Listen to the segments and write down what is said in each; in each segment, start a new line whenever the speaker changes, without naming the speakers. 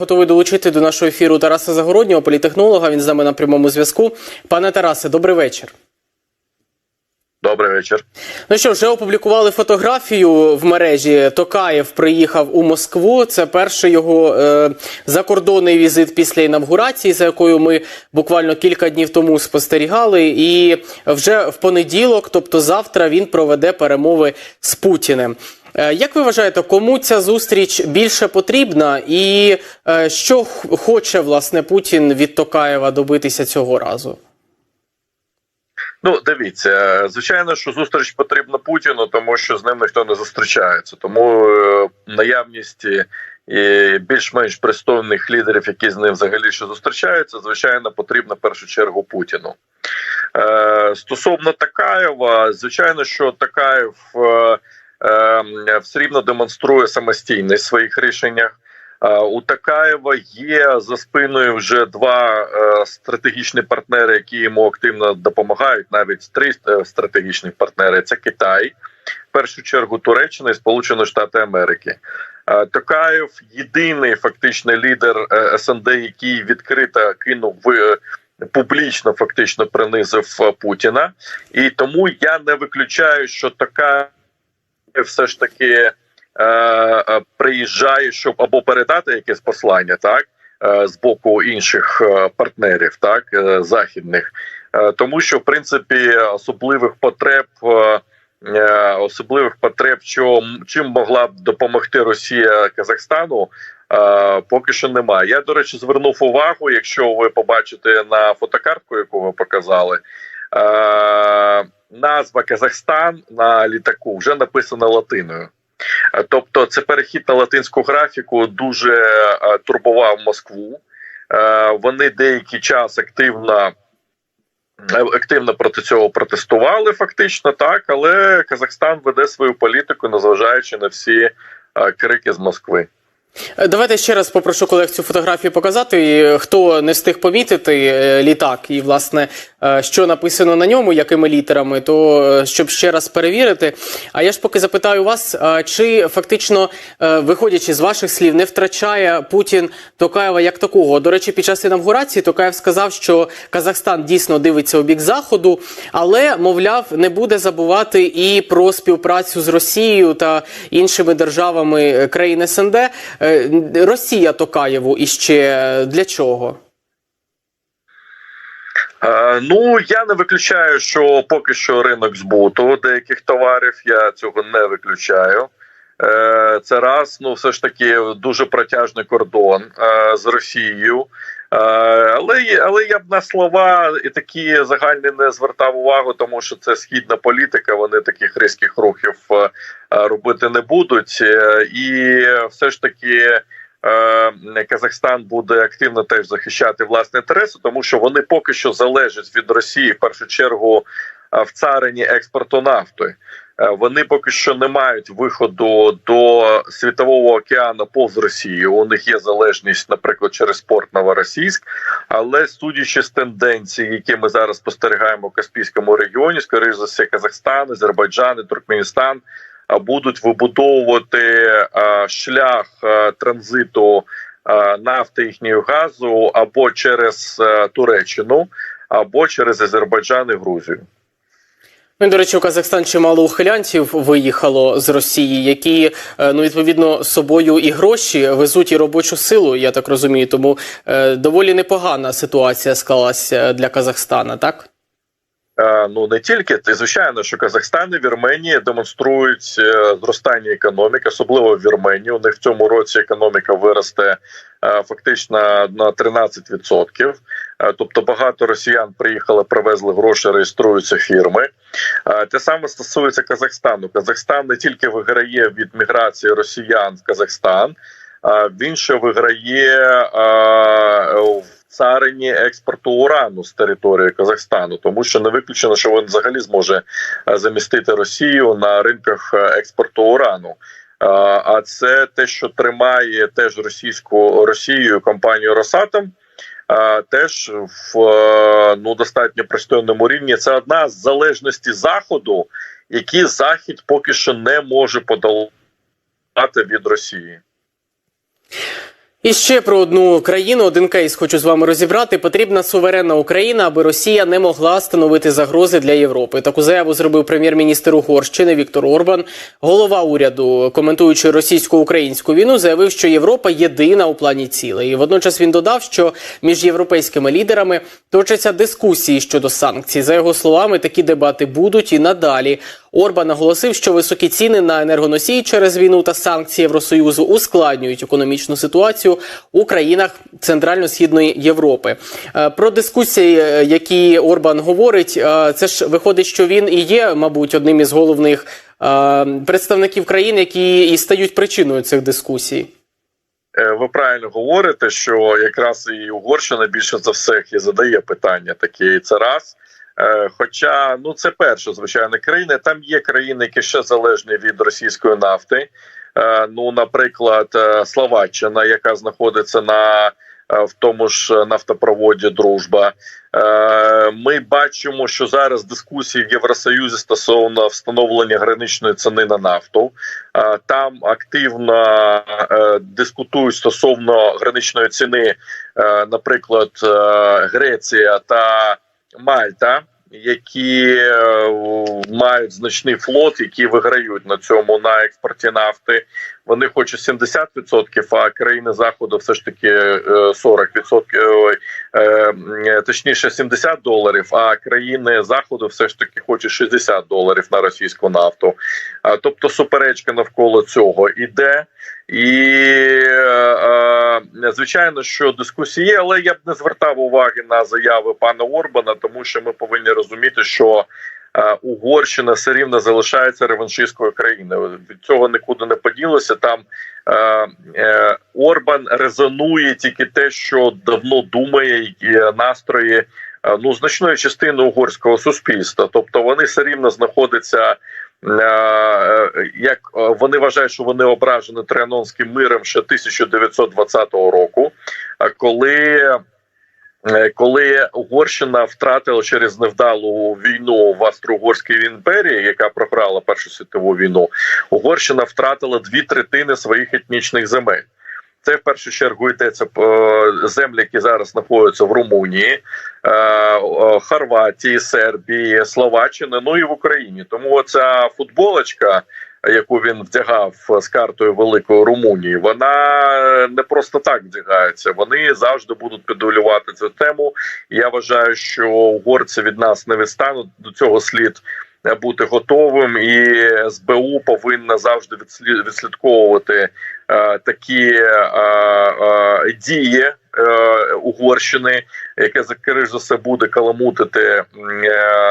Готовий долучити до нашого ефіру Тараса Загороднього, політехнолога. Він з нами на прямому зв'язку. Пане Тарасе, добрий вечір.
Добрий вечір.
Ну що, вже опублікували фотографію в мережі. Токаєв приїхав у Москву. Це перший його е, закордонний візит після інавгурації, за якою ми буквально кілька днів тому спостерігали. І вже в понеділок, тобто завтра, він проведе перемови з Путіним. Е, Як ви вважаєте, кому ця зустріч більше потрібна, і е, що хоче власне Путін від Токаєва добитися цього разу?
Ну, дивіться, звичайно, що зустріч потрібна Путіну, тому що з ним ніхто не зустрічається. Тому е, наявність більш-менш пристойних лідерів, які з ним взагалі ще зустрічаються, звичайно, потрібна в першу чергу Путіну. Стосовно Такаєва, звичайно, що Такаєв все рівно демонструє самостійність в своїх рішеннях. Е, У Такаєва є за спиною вже два е, стратегічні партнери, які йому активно допомагають. Навіть три е, стратегічних партнери: це Китай, в першу чергу Туреччина і Сполучені Штати Америки. Токаєв єдиний фактичний лідер СНД, який відкрито кинув в публічно, фактично принизив Путіна, і тому я не виключаю, що Токаєв все ж таки е, е, приїжджає, щоб або передати якесь послання, так е, з боку інших е, партнерів, так е, західних, Е, тому що в принципі особливих потреб. е, е, Особливих потреб, чим, чим могла б допомогти Росія Казахстану, поки що немає. Я до речі звернув увагу, якщо ви побачите на фотокартку, яку ви показали, назва Казахстан на літаку вже написана латиною. Е, Тобто, це перехід на латинську графіку дуже е, турбував Москву. Е, Вони деякий час активно. Активно проти цього протестували, фактично так, але Казахстан веде свою політику, незважаючи на всі крики з Москви.
Е, Давайте ще раз попрошу колег цю фотографію показати. І, е, Хто не встиг помітити е, літак, і власне що написано на ньому, якими літерами, то щоб ще раз перевірити. А я ж поки запитаю вас, чи фактично, виходячи з ваших слів, не втрачає Путін Токаєва як такого. До речі, під час інавгурації Токаєв сказав, що Казахстан дійсно дивиться у бік заходу, але мовляв, не буде забувати і про співпрацю з Росією та іншими державами країн СНД. Е, Росія Токаєву і ще для чого?
Е, Ну я не виключаю, що поки що ринок збуту деяких товарів. Я цього не виключаю. Е, Це раз, ну все ж таки дуже протяжний кордон з Росією. Е, Але але я б на слова і такі загальні не звертав увагу, тому що це східна політика. Вони таких різких рухів е, робити не будуть. Е, І все ж таки Казахстан буде активно теж захищати власні інтереси, тому що вони поки що залежать від Росії в першу чергу в царині експорту нафти. Е, Вони поки що не мають виходу до світового океану повз Росію. У них є залежність, наприклад, через порт Новоросійськ. Але судячи з тенденцій, які ми зараз спостерігаємо в Каспійському регіоні, скоріш за все, Казахстан, Азербайджан і Туркменістан а, будуть вибудовувати шлях транзиту нафти їхнього газу або через Туреччину, або через Азербайджан і Грузію.
Ну, до речі, у Казахстан чимало ухилянців виїхало з Росії, які е, ну відповідно собою і гроші везуть і робочу силу. Я так розумію. Тому е, доволі непогана ситуація склалася для Казахстана, так?
Е, Ну не тільки ти звичайно, що Казахстан і Вірменія демонструють е, зростання економіки, особливо в Вірменії. У них в цьому році економіка виросте е, фактично на 13%. Е, Тобто багато росіян приїхали, привезли гроші, реєструються фірми. Те саме стосується Казахстану. Казахстан не тільки виграє від міграції росіян в Казахстан, він ще виграє в царині експорту урану з території Казахстану, тому що не виключено, що він взагалі зможе е, замістити Росію на ринках е, експорту урану. Е, А це те, що тримає теж російську Росію компанію Росатом. Теж в ну достатньо пристойному рівні. Це одна з залежностей заходу, які захід поки що не може подолати від Росії.
І ще про одну країну, один кейс хочу з вами розібрати. Потрібна суверенна Україна, аби Росія не могла становити загрози для Європи. Таку заяву зробив прем'єр-міністр Угорщини Віктор Орбан. Голова уряду, коментуючи російсько-українську війну, заявив, що Європа єдина у плані цілей. І водночас він додав, що між європейськими лідерами точаться дискусії щодо санкцій. За його словами, такі дебати будуть і надалі. Орбан наголосив, що високі ціни на енергоносії через війну та санкції Євросоюзу ускладнюють економічну ситуацію у країнах Центрально-східної Європи. Е, Про дискусії, е, які Орбан говорить, е, це ж виходить, що він і є, мабуть, одним із головних представників країн, які і стають причиною цих дискусій.
Ви правильно говорите, що якраз і Угорщина більше за всіх і задає питання такі. Це раз. Е, Хоча ну це перша звичайно країна. Там є країни, які ще залежні від російської нафти. Е, Ну, наприклад, е, Словаччина, яка знаходиться на в тому ж нафтопроводі Дружба. Ми бачимо, що зараз дискусії в Євросоюзі стосовно встановлення граничної ціни на нафту. Там активно дискутують стосовно граничної ціни, наприклад, Греція та Мальта, які е, мають значний флот, які виграють на цьому на експорті нафти. Вони хочуть 70%, а країни заходу все ж таки е, 40%, ой, е, точніше 70 доларів. А країни заходу все ж таки хочуть 60 доларів на російську нафту. Тобто суперечка навколо цього іде. І е, е, звичайно, що дискусії є, але я б не звертав уваги на заяви пана Орбана, тому що ми повинні розуміти, що е, Угорщина все рівно залишається реваншистською країною. Від цього нікуди не поділося. Там е, е, Орбан резонує тільки те, що давно думає, які настрої е, ну значної частини угорського суспільства. Тобто вони все рівно знаходяться. Е, е, Як е, вони вважають, що вони ображені Трианонським миром ще 1920 року, коли коли Угорщина втратила через невдалу війну в Австро-Угорській імперії, яка програла Першу світову війну, Угорщина втратила дві третини своїх етнічних земель. Це в першу чергу йдеться по землі, які зараз знаходяться в Румунії, е, е, Хорватії, Сербії, Словаччини, ну і в Україні. Тому ця футболочка, яку він вдягав з картою Великої Румунії, вона не просто так вдягається. Вони завжди будуть підолювати цю тему. Я вважаю, що угорці від нас не відстануть до цього слід. Бути готовим, і СБУ повинна завжди відслід- відслідковувати е, такі е, е, дії е, Угорщини, яке скоріш за все буде каламутити е,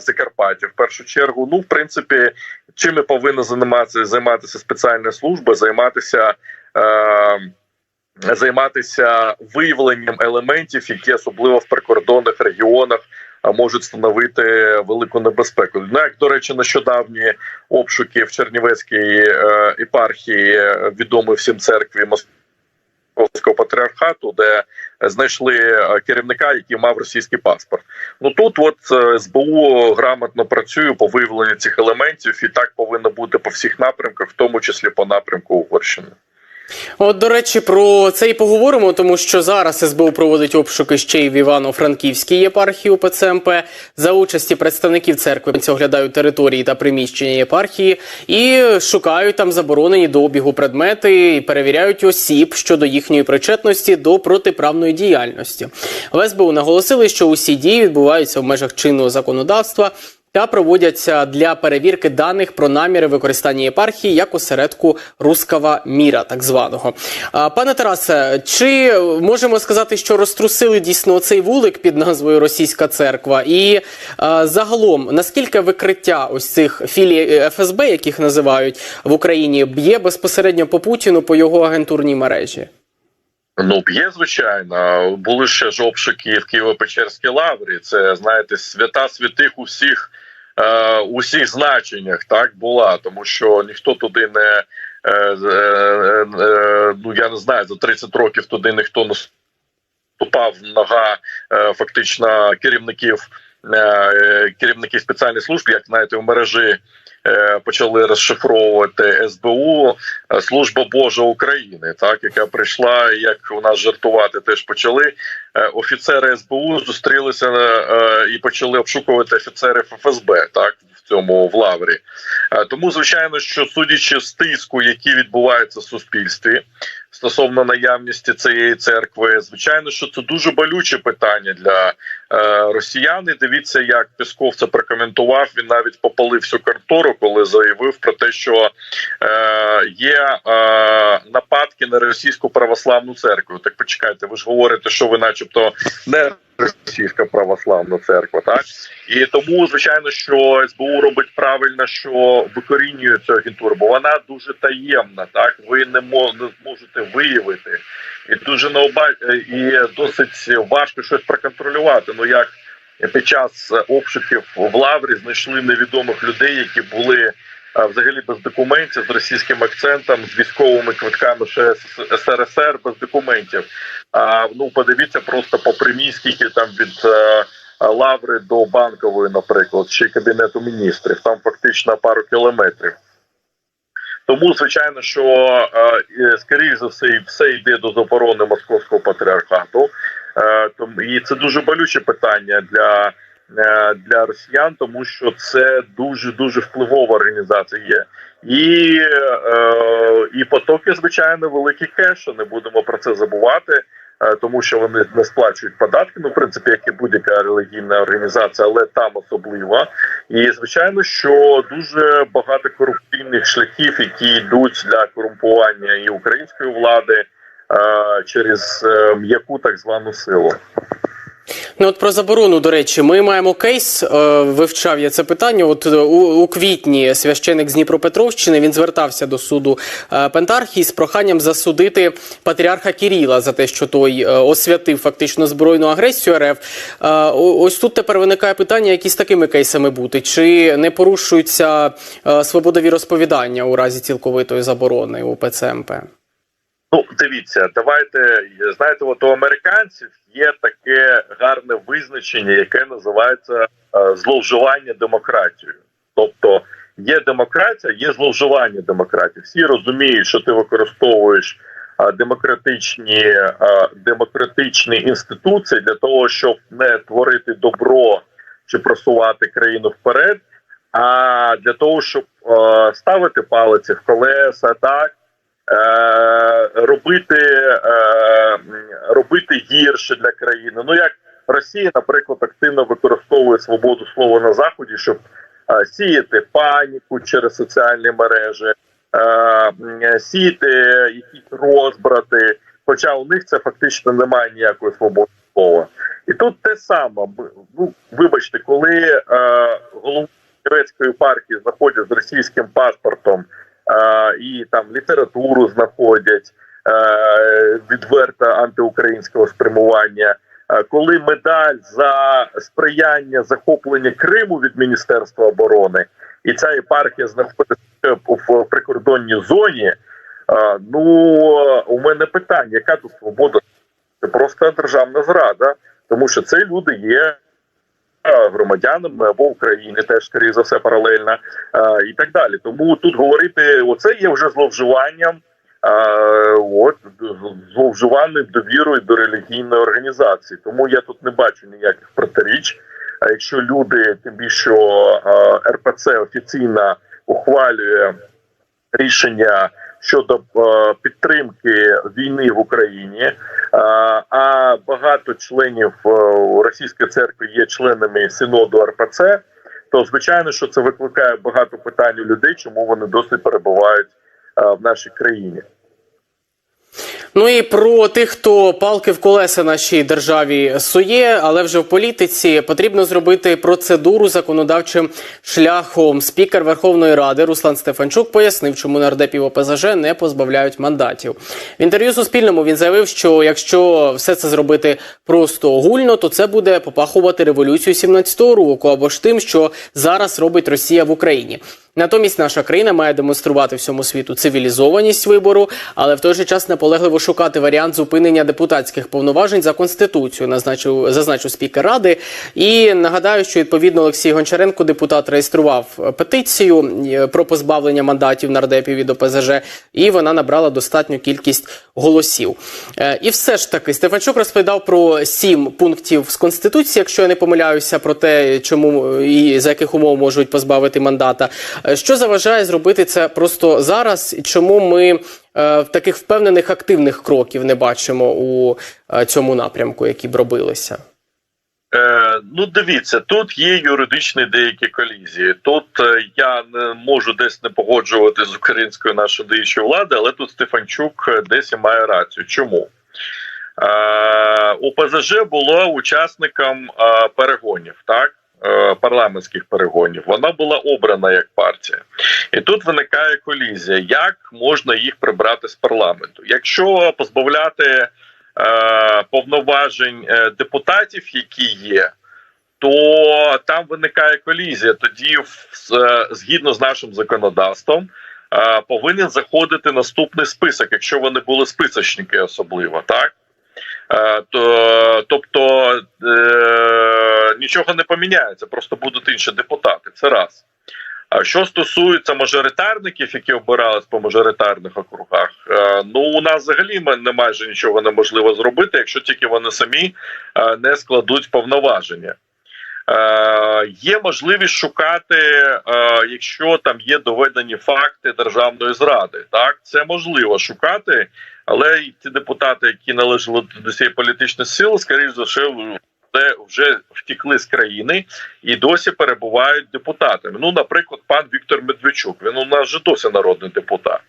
Закарпаття. В першу чергу, ну в принципі, чим і повинна займатися займатися спеціальна служба, займатися. Е, Займатися виявленням елементів, які особливо в прикордонних регіонах можуть становити велику небезпеку. Ну, як до речі, нещодавні обшуки в Чернівецькій е, епархії е, відомої всім церкві Московського патріархату, де знайшли е, керівника, який мав російський паспорт. Ну тут от СБУ грамотно працює по виявленню цих елементів, і так повинно бути по всіх напрямках, в тому числі по напрямку Угорщини.
От, до речі, про це і поговоримо, тому що зараз СБУ проводить обшуки ще й в Івано-Франківській єпархії УПЦ МП за участі представників церкви. Оглядають території та приміщення єпархії і шукають там заборонені до обігу предмети і перевіряють осіб щодо їхньої причетності до протиправної діяльності. В СБУ наголосили, що усі дії відбуваються в межах чинного законодавства та проводяться для перевірки даних про наміри використання єпархії як осередку рускава міра, так званого. Пане Тарасе, чи можемо сказати, що розтрусили дійсно цей вулик під назвою Російська церква? І загалом, наскільки викриття ось цих філій ФСБ, яких називають в Україні, б'є безпосередньо по Путіну по його агентурній мережі?
Ну, б'є, звичайно. Були ще ж обшуки в Києво-Печерській лаврі. Це, знаєте, свята святих у всіх, е, усіх значеннях так була, тому що ніхто туди не е, е, е, ну я не знаю, за 30 років туди ніхто не ступав нога е, фактично керівників. е, Керівників спеціальних служб, як знаєте, в мережі е, почали розшифровувати СБУ е, Служба Божа України, так яка прийшла, як у нас жартувати, теж почали. Е, Офіцери СБУ зустрілися е, і почали обшукувати офіцерів ФСБ, так в цьому в лаврі. Е, Тому, звичайно, що судячи з тиску, який відбувається в суспільстві стосовно наявності цієї церкви, звичайно, що це дуже болюче питання для е, росіян. І дивіться, як Пісков це прокоментував. Він навіть попалив всю контору, коли заявив про те, що е, є е, нападки на російську православну церкву. Так почекайте, ви ж говорите, що ви, начебто, не російська православна церква, так і тому, звичайно, що СБУ робить правильно, що викорінює цю агентуру, бо вона дуже таємна. Так ви не мо- не зможете виявити, і дуже необа і досить важко щось проконтролювати. Ну як під час обшуків в Лаврі знайшли невідомих людей, які були взагалі без документів з російським акцентом, з військовими квитками ще СРСР без документів. А ну подивіться просто по прямій, там від е, лаври до банкової, наприклад, чи кабінету міністрів. Там фактично пару кілометрів. Тому, звичайно, що е, скоріш за все, все йде до заборони московського патріархату. Е, і це дуже болюче питання для, е, для росіян, тому що це дуже дуже впливова організація є. І, і потоки, звичайно, великі кеші. Не будемо про це забувати. Е, Тому що вони не сплачують податки, ну в принципі, як і будь-яка релігійна організація, але там особлива. І звичайно, що дуже багато корупційних шляхів, які йдуть для корумпування і української влади е, через е, м'яку так звану силу.
Ну от про заборону, до речі, ми маємо кейс. е, Вивчав я це питання. От е, у, у квітні священик з Дніпропетровщини він звертався до суду е, Пентархії з проханням засудити патріарха Кіріла за те, що той освятив фактично збройну агресію РФ. Ось тут тепер виникає питання, які з такими кейсами бути, чи не порушується е, свобода віросповідання у разі цілковитої заборони у ПЦМП?
Ну, дивіться, давайте знаєте, от у американців є таке гарне визначення, яке називається е, зловживання демократією. Тобто є демократія, є зловживання демократії. Всі розуміють, що ти використовуєш е, демократичні, е, демократичні інституції для того, щоб не творити добро чи просувати країну вперед, а для того, щоб ставити палиці в колеса, так робити, е, робити гірше для країни. Ну як Росія, наприклад, активно використовує свободу слова на заході, щоб е, сіяти паніку через соціальні мережі, е, сіяти якісь розбрати. Хоча у них це фактично немає ніякої свободи слова. І тут те саме. Ну, вибачте, коли е, голову турецької партії знаходять з російським паспортом е, і там літературу знаходять відверто антиукраїнського спрямування. Коли медаль за сприяння захоплення Криму від Міністерства оборони, і ця єпархія знаходиться в прикордонній зоні. Ну у мене питання, яка тут свобода? Це просто державна зрада, тому що це люди є громадянами або України, теж скоріше за все паралельно, е, і так далі. Тому тут говорити, оце є вже зловживанням. е, От зловживанням довірою до релігійної організації. Тому я тут не бачу ніяких протиріч. А якщо люди, тим більше е, РПЦ офіційно ухвалює рішення щодо е, підтримки війни в Україні, е, а багато членів е, російської церкви є членами синоду РПЦ, то звичайно, що це викликає багато питань у людей, чому вони досі перебувають е, в нашій країні.
Ну і про тих, хто палки в колеса нашій державі сує, але вже в політиці потрібно зробити процедуру законодавчим шляхом. Спікер Верховної Ради Руслан Стефанчук пояснив, чому нардепів ОПЗЖ не позбавляють мандатів. В інтерв'ю Суспільному він заявив, що якщо все це зробити просто огульно, то це буде попахувати революцію 17-го року або ж тим, що зараз робить Росія в Україні. Натомість наша країна має демонструвати всьому світу цивілізованість вибору, але в той же час наполегливо шукати варіант зупинення депутатських повноважень за конституцією, назначив зазначив спікер ради. І нагадаю, що відповідно Олексій Гончаренко, депутат, реєстрував петицію е, про позбавлення мандатів нардепів від ОПЗЖ, і вона набрала достатню кількість голосів. Е, І все ж таки Стефанчук розповідав про сім пунктів з конституції, якщо я не помиляюся, про те, чому і за яких умов можуть позбавити мандата. Е, Що заважає зробити це просто зараз? Чому ми е, таких впевнених активних кроків не бачимо у е, цьому напрямку, які б робилися?
Е, ну, дивіться, тут є юридичні деякі колізії. Тут е, я не можу десь не погоджувати з українською нашої діючої влади, але тут Стефанчук е, десь і має рацію. Чому? Е, УПЗЖ було учасником е, перегонів, так? Е, Парламентських перегонів вона була обрана як партія, і тут виникає колізія, як можна їх прибрати з парламенту, якщо позбавляти е, повноважень е, депутатів, які є, то там виникає колізія. Тоді, згідно з нашим законодавством, повинен заходити наступний список, якщо вони були списочники, особливо так. Е, То, тобто е, нічого не поміняється, просто будуть інші депутати. Це раз. А що стосується мажоритарників, які обирались по мажоритарних округах, е, ну у нас взагалі не майже нічого неможливо зробити, якщо тільки вони самі не складуть повноваження. Е, є можливість шукати, е, якщо там є доведені факти державної зради. Так, це можливо шукати, але й ті депутати, які належали до цієї політичної сили, скоріш за все, вже- втікли з країни і досі перебувають депутатами. Ну, наприклад, пан Віктор Медведчук. Він у нас вже досі народний депутат.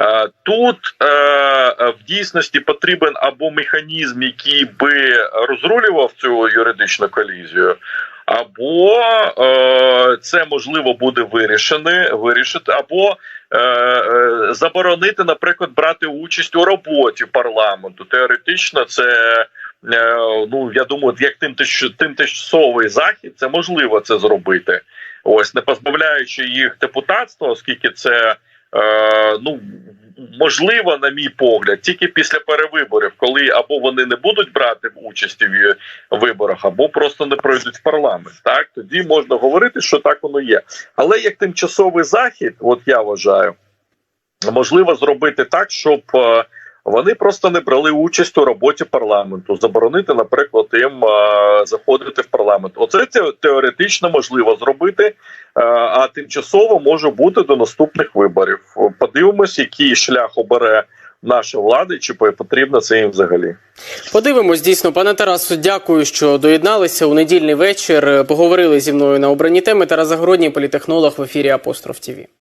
Е, Тут е, е, в дійсності потрібен або механізм, який би розрулював цю юридичну колізію, або це можливо буде вирішене, вирішити, або заборонити, наприклад, брати участь у роботі парламенту. Теоретично, це ну я думаю, як тим тимчасовий захід, це можливо це зробити. Ось не позбавляючи їх депутатства, оскільки це. Е, ну можливо, на мій погляд, тільки після перевиборів, коли або вони не будуть брати участі в виборах, або просто не пройдуть в парламент. Так тоді можна говорити, що так воно є. Але як тимчасовий захід, от я вважаю, можливо зробити так, щоб. е, Вони просто не брали участь у роботі парламенту, заборонити, наприклад, їм е, заходити в парламент. Оце те- теоретично можливо зробити, е, а тимчасово може бути до наступних виборів. Подивимось, який шлях обере наша влада, чи потрібно це їм взагалі.
Подивимось, дійсно, пане Тарасу, дякую, що доєдналися у недільний вечір. Поговорили зі мною на обрані теми. Тарас Загородній, політехнолог в ефірі Апостроф ТІВІ.